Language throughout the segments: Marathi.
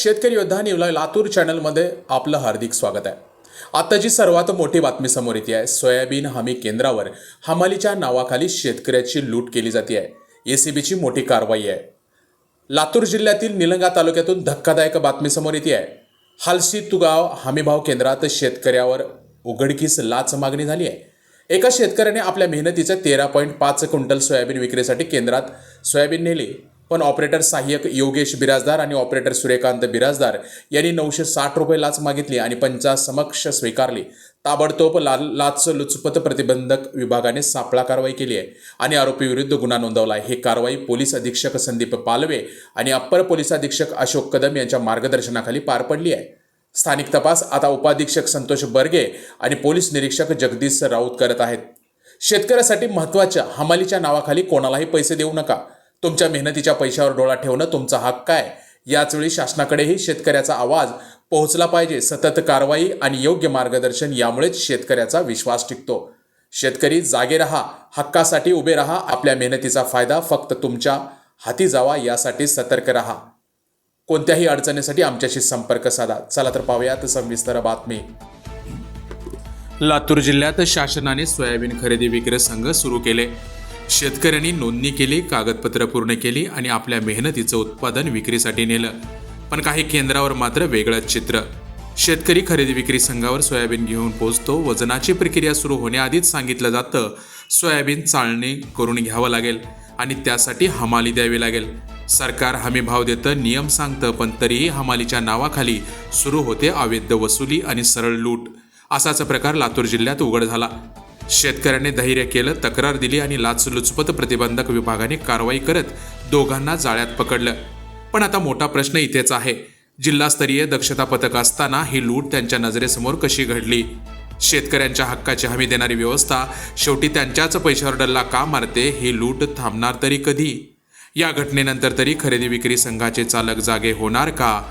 शेतकरी योद्धा निवला लातूर चॅनलमध्ये आपलं हार्दिक स्वागत आहे. आत्ताची सर्वात मोठी बातमी समोर येते आहे सोयाबीन हमी केंद्रावर हमालीच्या नावाखाली शेतकऱ्याची लूट केली जाते आहे. एसीबीची मोठी कारवाई आहे. लातूर जिल्ह्यातील निलंगा तालुक्यातून धक्कादायक बातमी समोर येते आहे. हालसी तुगाव हमीभाव केंद्रात शेतकऱ्यावर उघडकीस लाच मागणी झाली आहे. एका शेतकऱ्याने आपल्या मेहनतीचं तेरा पॉईंट पाच क्विंटल सोयाबीन विक्रीसाठी केंद्रात सोयाबीन नेली. पण ऑपरेटर सहाय्यक योगेश बिराजदार आणि ऑपरेटर सूर्यकांत बिराजदार यांनी नऊशे साठ रुपये लाच मागितली आणि पंचासमक्ष स्वीकारली. ताबडतोब लाल लाच लुचपत प्रतिबंधक विभागाने सापळा कारवाई केली आहे आणि आरोपीविरुद्ध गुन्हा नोंदवला आहे. ही कारवाई पोलीस अधीक्षक संदीप पालवे आणि अप्पर पोलीस अधीक्षक अशोक कदम यांच्या मार्गदर्शनाखाली पार पडली आहे. स्थानिक तपास आता उपाधीक्षक संतोष बर्गे आणि पोलीस निरीक्षक जगदीश राऊत करत आहेत. शेतकऱ्यासाठी महत्त्वाच्या हमालीच्या नावाखाली कोणालाही पैसे देऊ नका. तुमच्या मेहनतीच्या पैशावर डोळा ठेवणं तुमचा हक्क आहे. याचवेळी शासनाकडेही शेतकऱ्याचा आवाज पोहोचला पाहिजे. सतत कारवाई आणि योग्य मार्गदर्शन यामुळेच शेतकऱ्याचा विश्वास टिकतो. शेतकरी जागे रहा हक्कासाठी उभे रहा आपल्या मेहनतीचा फायदा फक्त तुमच्या हाती जावा यासाठी सतर्क रहा. कोणत्याही अडचणीसाठी आमच्याशी संपर्क साधा. चला तर पाहूयात सविस्तर बातमी. लातूर जिल्ह्यात शासनाने सोयाबीन खरेदी विक्री संघ सुरू केले. शेतकऱ्यांनी नोंदणी केली कागदपत्र पूर्ण केली आणि आपल्या मेहनतीचं उत्पादन विक्रीसाठी नेलं. पण काही केंद्रावर मात्र वेगळंच चित्र. शेतकरी खरेदी विक्री संघावर सोयाबीन घेऊन पोहोचतो. वजनाची प्रक्रिया सुरू होण्याआधीच सांगितलं जातं सोयाबीन चाळणी करून घ्यावं लागेल आणि त्यासाठी हमाली द्यावी लागेल. सरकार हमी भाव देतं नियम सांगतं पण तरीही हमालीच्या नावाखाली सुरू होते अवैध वसुली आणि सरळ लूट. असाच प्रकार लातूर जिल्ह्यात उघड झाला. शेतकऱ्याने धैर्य केलं तक्रार दिली आणि लाचलुचपत प्रतिबंधक विभागाने कारवाई करत दोघांना जाळ्यात पकडलं. पण आता मोठा प्रश्न इथेच आहे. जिल्हास्तरीय दक्षता पथक असताना ही लूट त्यांच्या नजरेसमोर कशी घडली? शेतकऱ्यांच्या हक्काची हमी देणारी व्यवस्था शेवटी त्यांच्याच पैशावर डल्ला का मारते ही लूट थांबणार तरी कधी? या घटनेनंतर तरी खरेदी विक्री संघाचे चालक जागे होणार का?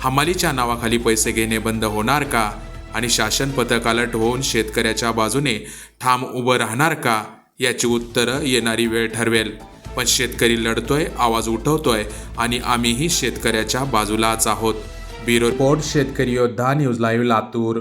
हमालीच्या नावाखाली पैसे घेणे बंद होणार का? आणि शासन पथकाला अलर्ट शेतकऱ्याच्या बाजूने ठाम उभं राहणार का याची उत्तरं येणारी वेळ ठरवेल. पण शेतकरी लढतोय आवाज उठवतोय आणि आम्हीही शेतकऱ्याच्या बाजूलाच आहोत. ब्युरो रिपोर्ट शेतकरी योद्धा न्यूज लाईव्ह लातूर.